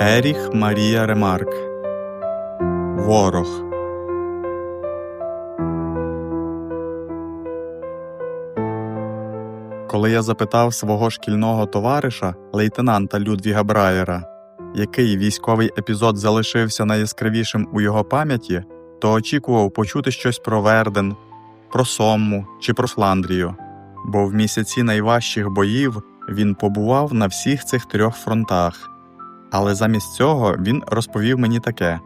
Еріх Марія Ремарк. Ворог. Коли я запитав свого шкільного товариша, лейтенанта Людвіга Браєра, який військовий епізод залишився найяскравішим у його пам'яті, то очікував почути щось про Верден, про Сомму чи про Фландрію, бо в місяці найважчих боїв він побував на всіх цих трьох фронтах. Але замість цього він розповів мені таке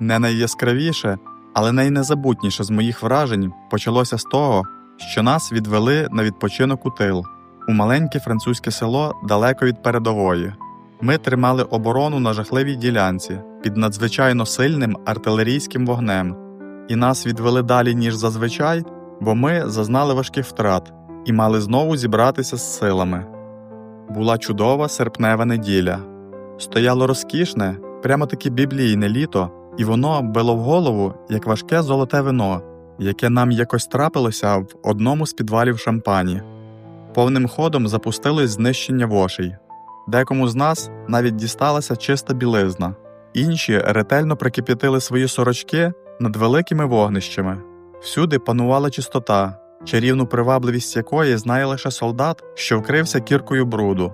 не найяскравіше, але найнезабутніше з моїх вражень почалося з того, що нас відвели на відпочинок у тил, у маленьке французьке село далеко від передової. Ми тримали оборону на жахливій ділянці під надзвичайно сильним артилерійським вогнем, і нас відвели далі, ніж зазвичай, бо ми зазнали важких втрат і мали знову зібратися з силами. Була чудова серпнева неділя. Стояло розкішне, прямо таки біблійне літо, і воно било в голову, як важке золоте вино, яке нам якось трапилося в одному з підвалів шампані. Повним ходом запустилось знищення вошей. Декому з нас навіть дісталася чиста білизна, інші ретельно прикип'ятили свої сорочки над великими вогнищами. Всюди панувала чистота, чарівну привабливість якої знає лише солдат, що вкрився кіркою бруду.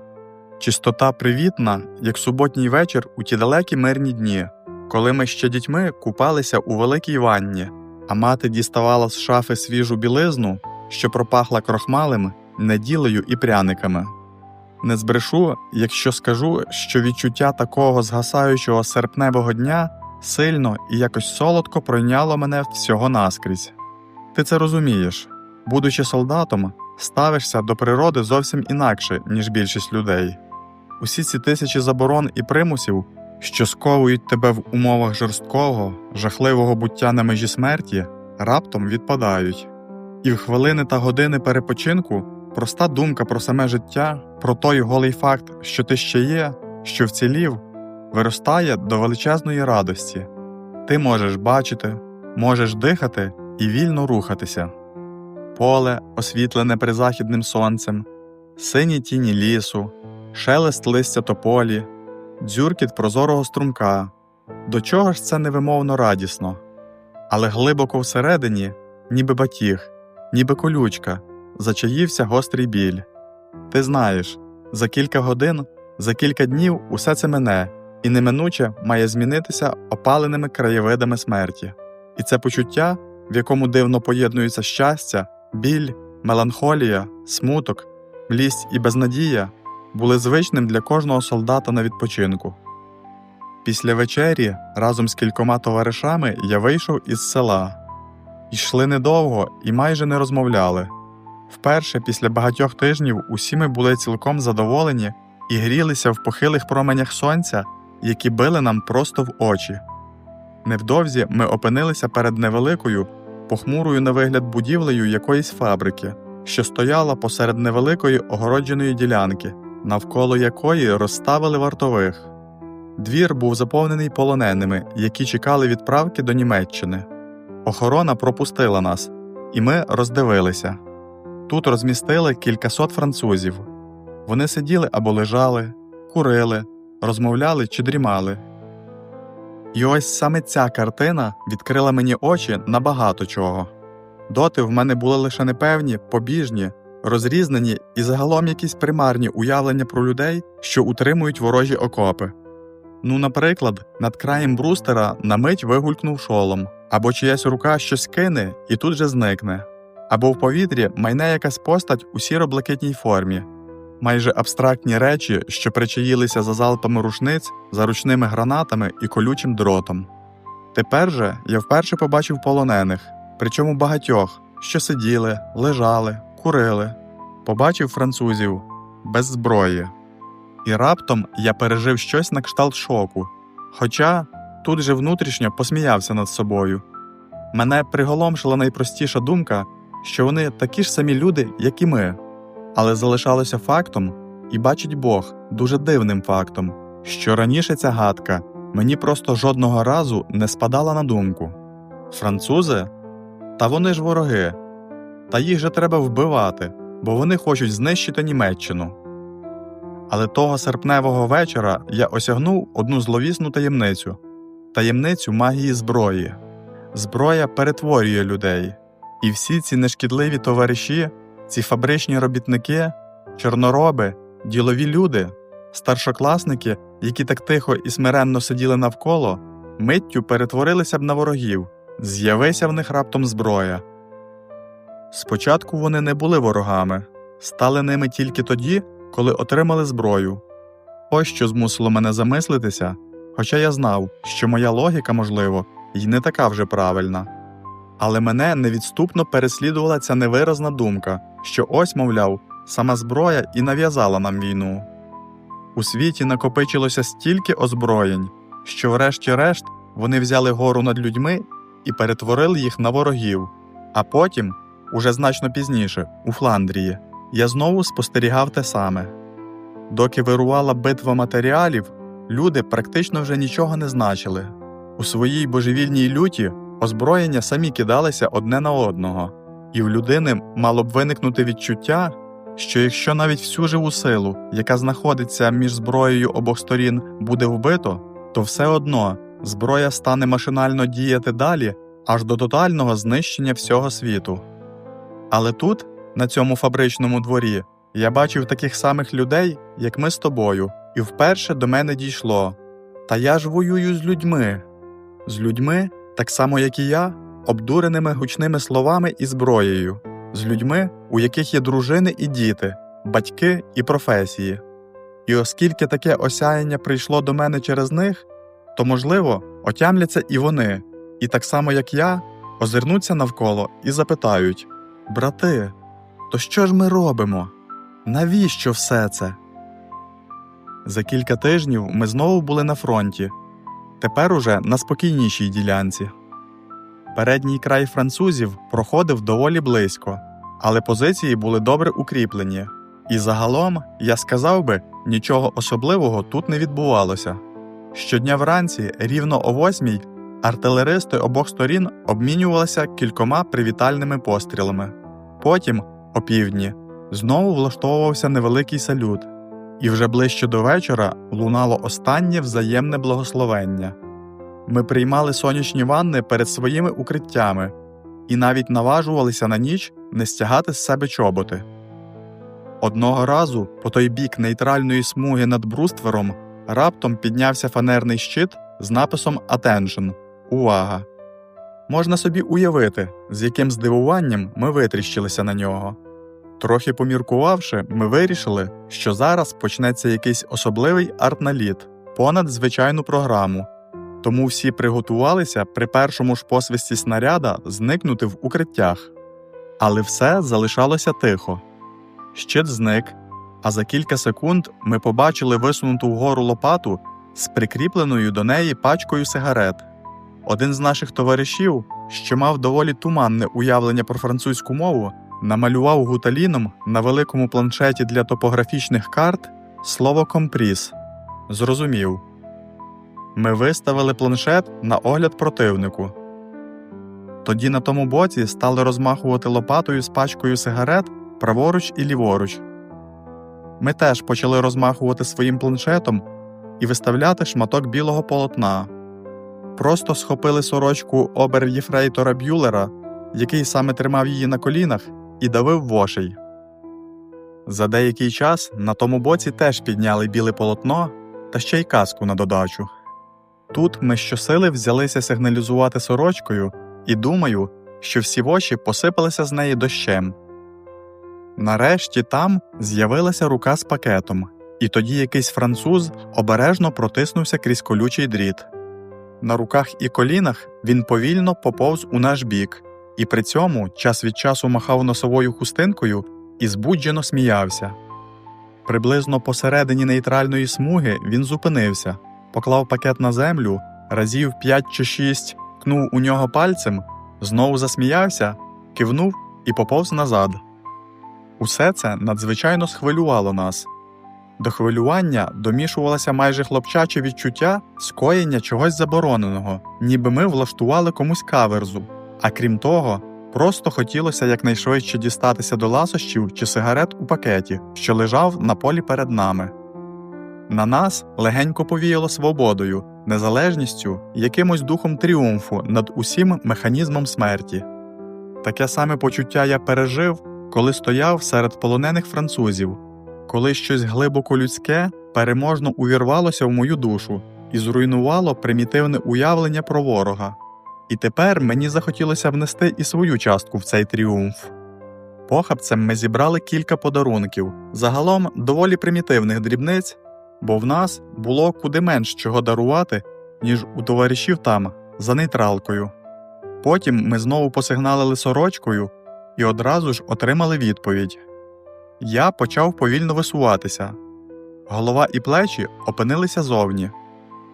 Чистота привітна, як суботній вечір у ті далекі мирні дні, коли ми ще дітьми купалися у великій ванні, а мати діставала з шафи свіжу білизну, що пропахла крохмалем, неділею і пряниками. Не збрешу, якщо скажу, що відчуття такого згасаючого серпневого дня сильно і якось солодко пройняло мене всього наскрізь. Ти це розумієш, будучи солдатом, ставишся до природи зовсім інакше, ніж більшість людей. Усі ці тисячі заборон і примусів, що сковують тебе в умовах жорсткого, жахливого буття на межі смерті, раптом відпадають. І в хвилини та години перепочинку проста думка про саме життя, про той голий факт, що ти ще є, що вцілів, виростає до величезної радості. Ти можеш бачити, можеш дихати і вільно рухатися. Поле, освітлене призахідним сонцем, сині тіні лісу, шелест листя тополі, дзюркіт прозорого струмка. До чого ж це невимовно радісно? Але глибоко всередині, ніби батіг, ніби колючка, зачаївся гострий біль. Ти знаєш, за кілька годин, за кілька днів усе це мине, і неминуче має змінитися опаленими краєвидами смерті. І це почуття, в якому дивно поєднуються щастя, біль, меланхолія, смуток, млість і безнадія, були звичним для кожного солдата на відпочинку. Після вечері разом з кількома товаришами я вийшов із села. Йшли недовго і майже не розмовляли. Вперше після багатьох тижнів усі ми були цілком задоволені і грілися в похилих променях сонця, які били нам просто в очі. Невдовзі ми опинилися перед невеликою, похмурою на вигляд будівлею якоїсь фабрики, що стояла посеред невеликої огородженої ділянки, навколо якої розставили вартових. Двір був заповнений полоненими, які чекали відправки до Німеччини. Охорона пропустила нас, і ми роздивилися. Тут розмістили кількасот французів. Вони сиділи або лежали, курили, розмовляли чи дрімали. І ось саме ця картина відкрила мені очі на багато чого. Доти в мене були лише непевні, побіжні, розрізнені і загалом якісь примарні уявлення про людей, що утримують ворожі окопи. Ну, наприклад, над краєм брустера на мить вигулькнув шолом, або чиясь рука щось кине і тут же зникне, або в повітрі майне якась постать у сіро-блакитній формі, майже абстрактні речі, що причаїлися за залпами рушниць, за ручними гранатами і колючим дротом. Тепер же я вперше побачив полонених, причому багатьох, що сиділи, лежали, курили, побачив французів без зброї. І раптом я пережив щось на кшталт шоку, хоча тут же внутрішньо посміявся над собою. Мене приголомшила найпростіша думка, що вони такі ж самі люди, як і ми, але залишалося фактом, і бачить Бог дуже дивним фактом, що раніше ця гадка мені просто жодного разу не спадала на думку. Французи? Та вони ж вороги, та їх же треба вбивати, бо вони хочуть знищити Німеччину. Але того серпневого вечора я осягнув одну зловісну таємницю таємницю магії зброї. Зброя перетворює людей, і всі ці нешкідливі товариші, ці фабричні робітники, чорнороби, ділові люди, старшокласники, які так тихо і смиренно сиділи навколо, миттю перетворилися б на ворогів, з'явися в них раптом зброя. Спочатку вони не були ворогами, стали ними тільки тоді, коли отримали зброю. Ось що змусило мене замислитися, хоча я знав, що моя логіка, можливо, й не така вже правильна. Але мене невідступно переслідувала ця невиразна думка, що ось, мовляв, сама зброя і нав'язала нам війну. У світі накопичилося стільки озброєнь, що, врешті-решт, вони взяли гору над людьми і перетворили їх на ворогів, а потім, уже значно пізніше, у Фландрії, я знову спостерігав те саме. Доки вирувала битва матеріалів, люди практично вже нічого не значили. У своїй божевільній люті озброєння самі кидалися одне на одного, і в людини мало б виникнути відчуття, що якщо навіть всю живу силу, яка знаходиться між зброєю обох сторін, буде вбито, то все одно зброя стане машинально діяти далі аж до тотального знищення всього світу. Але тут, на цьому фабричному дворі, я бачив таких самих людей, як ми з тобою, і вперше до мене дійшло. Та я ж воюю з людьми. З людьми, так само як і я, обдуреними гучними словами і зброєю, з людьми, у яких є дружини і діти, батьки і професії. І оскільки таке осяяння прийшло до мене через них, то, можливо, отямляться і вони, і так само як я, озирнуться навколо і запитають Брати, то що ж ми робимо? Навіщо все це? За кілька тижнів ми знову були на фронті, тепер уже на спокійнішій ділянці. Передній край французів проходив доволі близько, але позиції були добре укріплені, і загалом, я сказав би, нічого особливого тут не відбувалося. Щодня вранці, рівно о восьмій, артилеристи обох сторін обмінювалися кількома привітальними пострілами. Потім, о півдні, знову влаштовувався невеликий салют, і вже ближче до вечора лунало останнє взаємне благословення. Ми приймали сонячні ванни перед своїми укриттями і навіть наважувалися на ніч не стягати з себе чоботи. Одного разу, по той бік нейтральної смуги над бруствером, раптом піднявся фанерний щит з написом Attention Увага! Можна собі уявити, з яким здивуванням ми витріщилися на нього. Трохи поміркувавши, ми вирішили, що зараз почнеться якийсь особливий артналіт понад звичайну програму, тому всі приготувалися при першому ж посвисті снаряда зникнути в укриттях. Але все залишалося тихо. Щит зник, а за кілька секунд ми побачили висунуту вгору лопату з прикріпленою до неї пачкою сигарет. Один з наших товаришів, що мав доволі туманне уявлення про французьку мову, намалював гуталіном на великому планшеті для топографічних карт слово компріс. Зрозумів. Ми виставили планшет на огляд противнику. Тоді на тому боці стали розмахувати лопатою з пачкою сигарет праворуч і ліворуч. Ми теж почали розмахувати своїм планшетом і виставляти шматок білого полотна. Просто схопили сорочку обер-єфрейтора Б'юлера, який саме тримав її на колінах, і давив вошей. За деякий час на тому боці теж підняли біле полотно та ще й каску на додачу. Тут ми щосили взялися сигналізувати сорочкою, і думаю, що всі воші посипалися з неї дощем. Нарешті там з'явилася рука з пакетом, і тоді якийсь француз обережно протиснувся крізь колючий дріт. На руках і колінах він повільно поповз у наш бік, і при цьому час від часу махав носовою хустинкою і збуджено сміявся. Приблизно посередині нейтральної смуги він зупинився, поклав пакет на землю, разів п'ять чи шість кнув у нього пальцем, знову засміявся, кивнув і поповз назад. Усе це надзвичайно схвилювало нас. До хвилювання домішувалося майже хлопчаче відчуття скоєння чогось забороненого, ніби ми влаштували комусь каверзу, а крім того, просто хотілося якнайшвидше дістатися до ласощів чи сигарет у пакеті, що лежав на полі перед нами. На нас легенько повіяло свободою, незалежністю якимось духом тріумфу над усім механізмом смерті. Таке саме почуття я пережив, коли стояв серед полонених французів, коли щось глибоко людське переможно увірвалося в мою душу і зруйнувало примітивне уявлення про ворога. І тепер мені захотілося внести і свою частку в цей тріумф. Похабцем ми зібрали кілька подарунків, загалом доволі примітивних дрібниць, бо в нас було куди менш чого дарувати, ніж у товаришів там, за нейтралкою. Потім ми знову посигналили сорочкою і одразу ж отримали відповідь. Я почав повільно висуватися. Голова і плечі опинилися зовні.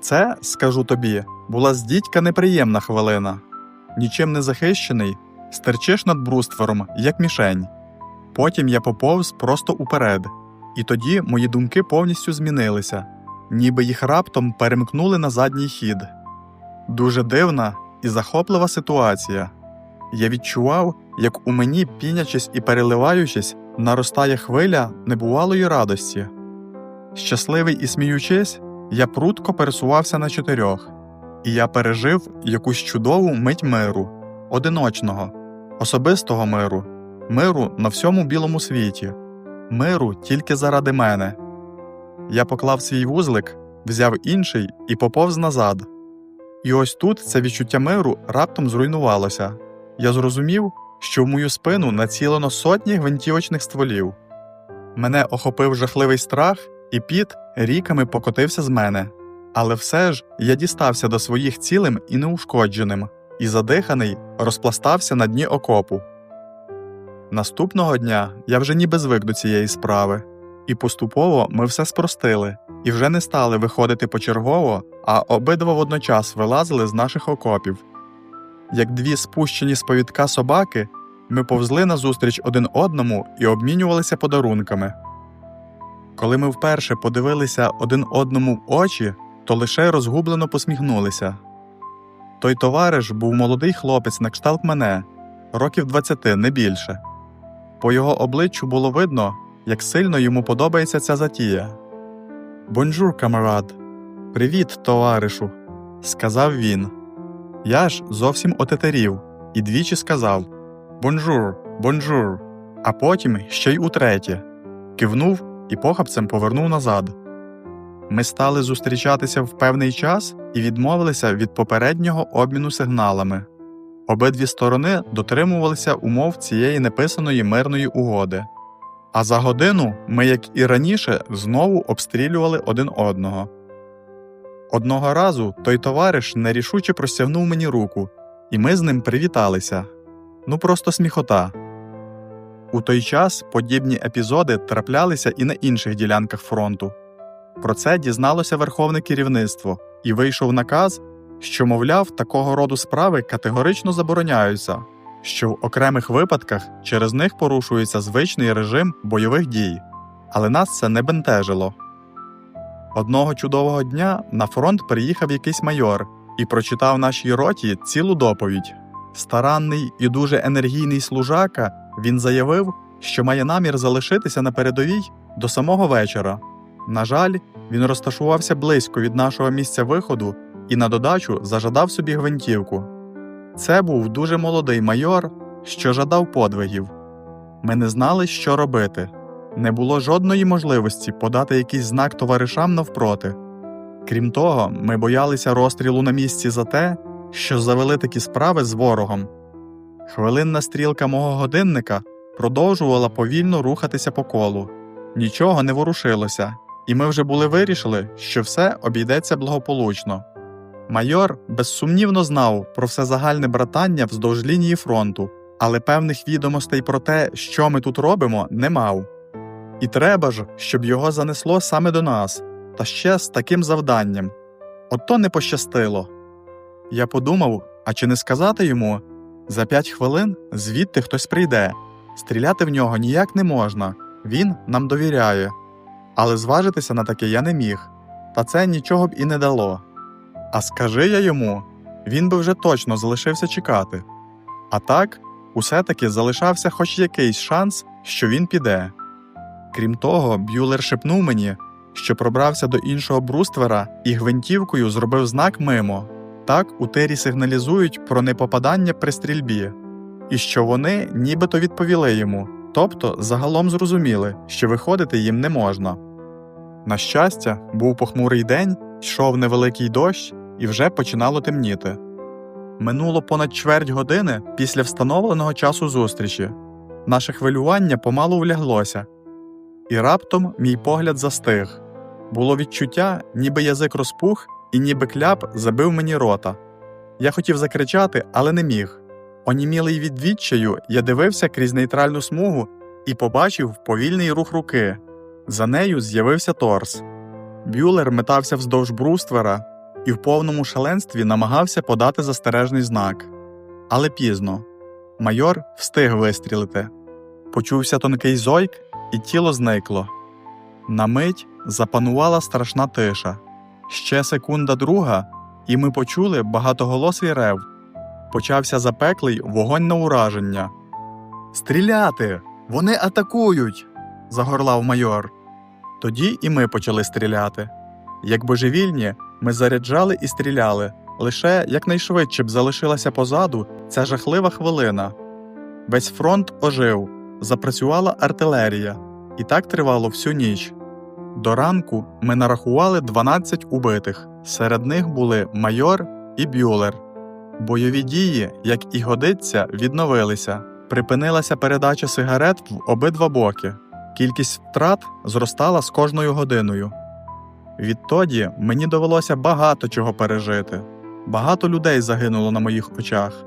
Це, скажу тобі, була здідька неприємна хвилина. Нічим не захищений, стерчиш над бруствером, як мішень. Потім я поповз просто уперед, і тоді мої думки повністю змінилися, ніби їх раптом перемкнули на задній хід. Дуже дивна і захоплива ситуація. Я відчував, як у мені, пінячись і переливаючись, наростає хвиля небувалої радості. Щасливий і сміючись, я прудко пересувався на чотирьох, і я пережив якусь чудову мить миру, одиночного, особистого миру, миру на всьому білому світі, миру тільки заради мене. Я поклав свій вузлик, взяв інший і поповз назад. І ось тут це відчуття миру раптом зруйнувалося. Я зрозумів, що в мою спину націлено сотні гвинтівочних стволів. Мене охопив жахливий страх, і піт ріками покотився з мене. Але все ж я дістався до своїх цілим і неушкодженим, і задиханий розпластався на дні окопу. Наступного дня я вже ніби звик до цієї справи, і поступово ми все спростили, і вже не стали виходити почергово, а обидва водночас вилазили з наших окопів. Як дві спущені з повідка собаки, ми повзли назустріч один одному і обмінювалися подарунками. Коли ми вперше подивилися один одному в очі, то лише розгублено посміхнулися. Той товариш був молодий хлопець на кшталт мене, років 20, не більше. По його обличчю було видно, як сильно йому подобається ця затія. Бонжур, камарад, привіт, товаришу, сказав він. Я ж зовсім отетерів і двічі сказав Бонжур, бонжур, а потім ще й утретє, кивнув і похапцем повернув назад. Ми стали зустрічатися в певний час і відмовилися від попереднього обміну сигналами. Обидві сторони дотримувалися умов цієї неписаної мирної угоди. А за годину ми, як і раніше, знову обстрілювали один одного. Одного разу той товариш нерішуче простягнув мені руку, і ми з ним привіталися. Ну просто сміхота. У той час подібні епізоди траплялися і на інших ділянках фронту. Про це дізналося верховне керівництво і вийшов наказ, що, мовляв, такого роду справи категорично забороняються, що в окремих випадках через них порушується звичний режим бойових дій, але нас це не бентежило. Одного чудового дня на фронт приїхав якийсь майор і прочитав нашій роті цілу доповідь. Старанний і дуже енергійний служака він заявив, що має намір залишитися на передовій до самого вечора. На жаль, він розташувався близько від нашого місця виходу і на додачу зажадав собі гвинтівку. Це був дуже молодий майор, що жадав подвигів. Ми не знали, що робити. Не було жодної можливості подати якийсь знак товаришам навпроти. Крім того, ми боялися розстрілу на місці за те, що завели такі справи з ворогом. Хвилинна стрілка мого годинника продовжувала повільно рухатися по колу. Нічого не ворушилося, і ми вже були вирішили, що все обійдеться благополучно. Майор безсумнівно знав про все загальне братання вздовж лінії фронту, але певних відомостей про те, що ми тут робимо, не мав. І треба ж, щоб його занесло саме до нас, та ще з таким завданням. Ото не пощастило. Я подумав, а чи не сказати йому за п'ять хвилин звідти хтось прийде, стріляти в нього ніяк не можна, він нам довіряє. Але зважитися на таке я не міг, та це нічого б і не дало. А скажи я йому, він би вже точно залишився чекати. А так, усе таки залишався хоч якийсь шанс, що він піде. Крім того, Б'юлер шепнув мені, що пробрався до іншого бруствера і гвинтівкою зробив знак мимо. Так у тирі сигналізують про непопадання при стрільбі, і що вони нібито відповіли йому, тобто загалом зрозуміли, що виходити їм не можна. На щастя, був похмурий день, йшов невеликий дощ, і вже починало темніти. Минуло понад чверть години після встановленого часу зустрічі. Наше хвилювання помалу вляглося, і раптом мій погляд застиг. Було відчуття, ніби язик розпух і ніби кляп забив мені рота. Я хотів закричати, але не міг. Онімілий від відчаю, я дивився крізь нейтральну смугу і побачив повільний рух руки. За нею з'явився торс. Бюлер метався вздовж бруствера і в повному шаленстві намагався подати застережний знак. Але пізно. Майор встиг вистрілити. Почувся тонкий зойк, і тіло зникло. На мить запанувала страшна тиша. Ще секунда друга, і ми почули багатоголосий рев. Почався запеклий вогонь на ураження. Стріляти! Вони атакують! загорлав майор. Тоді і ми почали стріляти. Як божевільні, ми заряджали і стріляли, лише якнайшвидше б залишилася позаду ця жахлива хвилина. Весь фронт ожив, запрацювала артилерія, і так тривало всю ніч. До ранку ми нарахували 12 убитих, серед них були майор і бюлер. Бойові дії, як і годиться, відновилися. Припинилася передача сигарет в обидва боки. Кількість втрат зростала з кожною годиною. Відтоді мені довелося багато чого пережити. Багато людей загинуло на моїх очах.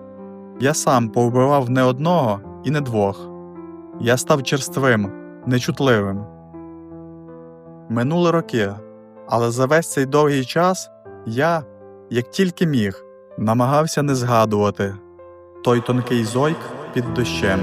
Я сам повбивав не одного і не двох. Я став черствим, нечутливим. Минули роки, але за весь цей довгий час я, як тільки міг, намагався не згадувати той тонкий зойк під дощем.